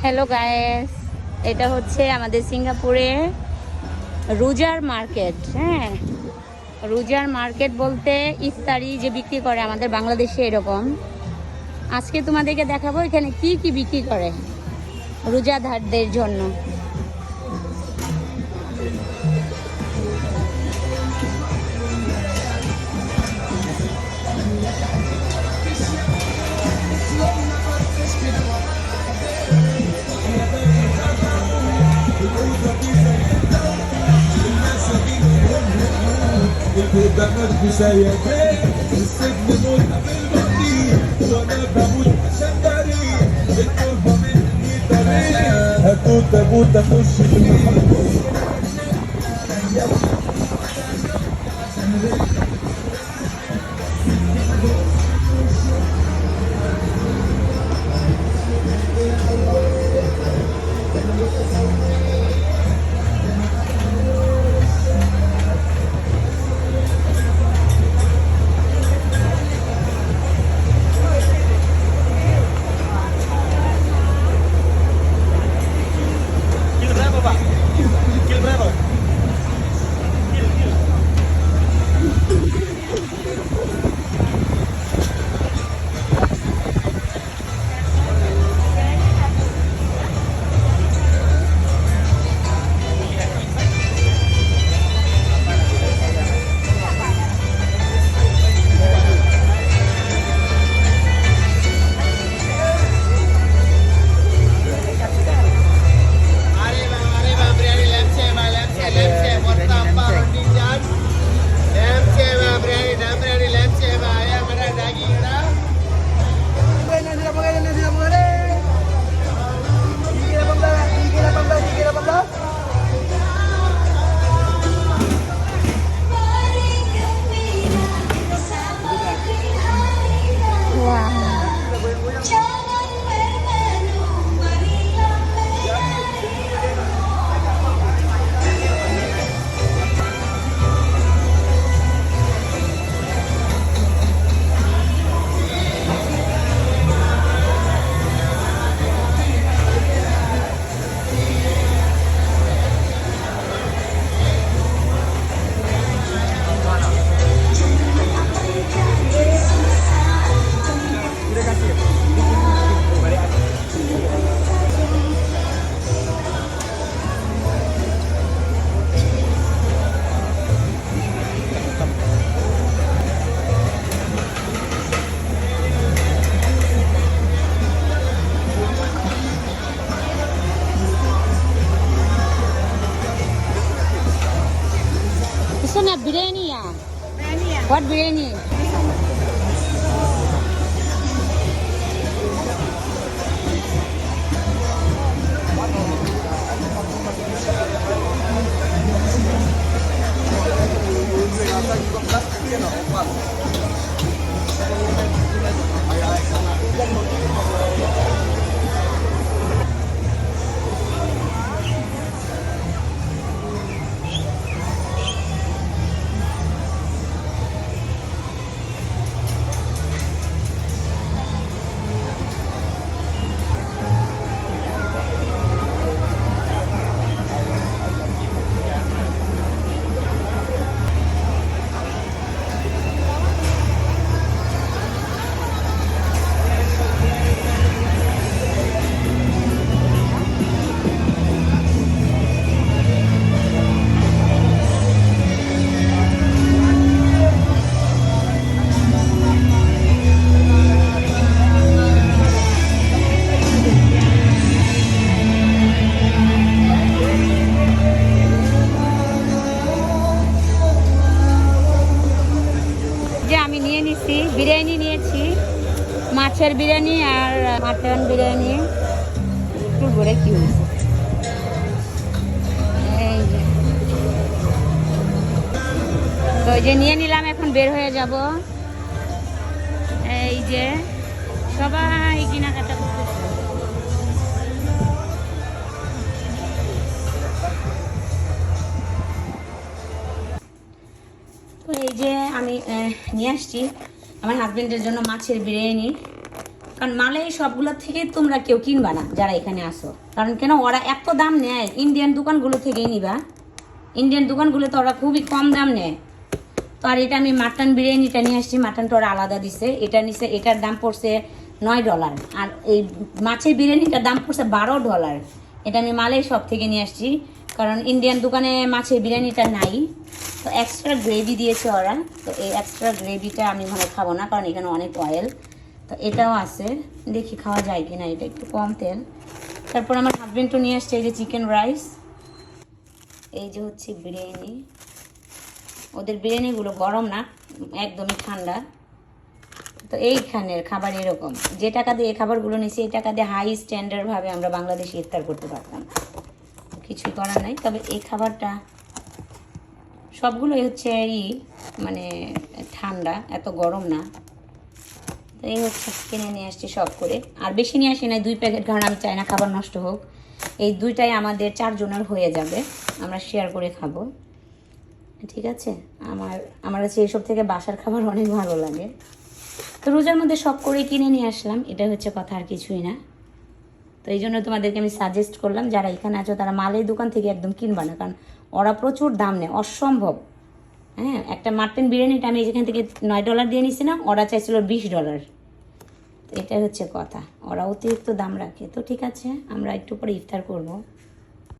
Hello guys এটা হচ্ছে আমাদের সিঙ্গাপুরে রোজার মার্কেট হ্যাঁ? রোজার মার্কেট বলতে ইফতারি যে বিক্রি করে আমাদের বাংলাদেশে এরকম। আজকে তোমাদেরকে দেখাবো এখানে কি কি বিক্রি করে রোজাধারদের জন্য। قدامك بسيادات السجن متعب بالبطيء وانا بموت عشان بريء القربة مني طريق هتموت اموت اخش فيه Arriba, is a biryani. Biryani. What biryani? মাছের বিরিয়ানি আর মাটন বিরিয়ানি। একটু ভরে কি হয়েছে? যে। নিয়ে নিলাম, এখন বের হয়ে যাব। এই যে সবাই কেনাকাটা করতেছে। এই যে আমি নিয়ে আসছি আমার হাজবেন্ডের জন্য মাছের বিরিয়ানি। কারণ মালে সবগুলোর থেকে তোমরা কেউ কিনবা না যারা এখানে আসো। কারণ কেন, ওরা এত দাম নেয় ইন্ডিয়ান দোকানগুলো থেকেই নিবা। ইন্ডিয়ান দোকানগুলো তো ওরা খুবই কম দাম নেয়। তো আর এটা আমি মাটন বিরিয়ানিটা নিয়ে আসছি মাটনটা ওরা আলাদা দিছে। এটা নিছে, এটার দাম পড়ছে নয় ডলার আর এই মাছের বিরিয়ানিটার দাম পড়ছে বারো ডলার এটা আমি মালের সব থেকে নিয়ে আসছি। কারণ ইন্ডিয়ান দোকানে মাছের বিরিয়ানিটা নাই। তো এক্সট্রা গ্রেভি দিয়েছে ওরা। তো এই এক্সট্রা গ্রেভিটা আমি মনে খাব না, কারণ এখানে অনেক অয়েল তো এটাও আছে। দেখি খাওয়া যায় কি না এটা একটু কম তেল। তারপর আমার হাজবেন্ডও নিয়ে আসছে, এই যে চিকেন রাইস এই যে হচ্ছে বিরিয়ানি। ওদের বিরিয়ানিগুলো গরম না, একদমই ঠান্ডা। তো এইখানের খাবার এরকম। যে টাকা দিয়ে এই খাবারগুলো নিয়েছি, এই টাকা দিয়ে হাই স্ট্যান্ডার্ডভাবে আমরা বাংলাদেশে ইফতার করতে পারতাম। কিছুই করার নাই, তবে এই খাবারটা সবগুলোই হচ্ছে এই মানে ঠান্ডা, এত গরম না। তো এই হচ্ছে কিনে নিয়ে আসছি সব করে। আর বেশি নিয়ে আসি না দুই প্যাকেট কারণ আমি চাই না, খাবার নষ্ট হোক। এই দুইটাই আমাদের চারজনের হয়ে যাবে, আমরা শেয়ার করে খাব। ঠিক আছে? আমার আমার কাছে এইসব থেকে বাসার খাবার অনেক ভালো লাগে। তো রোজার মধ্যে সব করে কিনে নিয়ে আসলাম এটা হচ্ছে কথা, আর কিছুই না। তো এই জন্য তোমাদেরকে আমি সাজেস্ট করলাম, যারা এখানে আছো তারা মালের দোকান থেকে একদম কিনবা না, কারণ ওরা প্রচুর দাম নেয়, অসম্ভব। হ্যাঁ একটা মাটন বিরিয়ানিটা আমি যেখান থেকে নয় ডলার দিয়ে নিছি না ওরা চাইছিল বিশ ডলার। তো এটাই হচ্ছে কথা। ওরা অতিরিক্ত দাম রাখে। তো ঠিক আছে, আমরা একটু পরে ইফতার করব।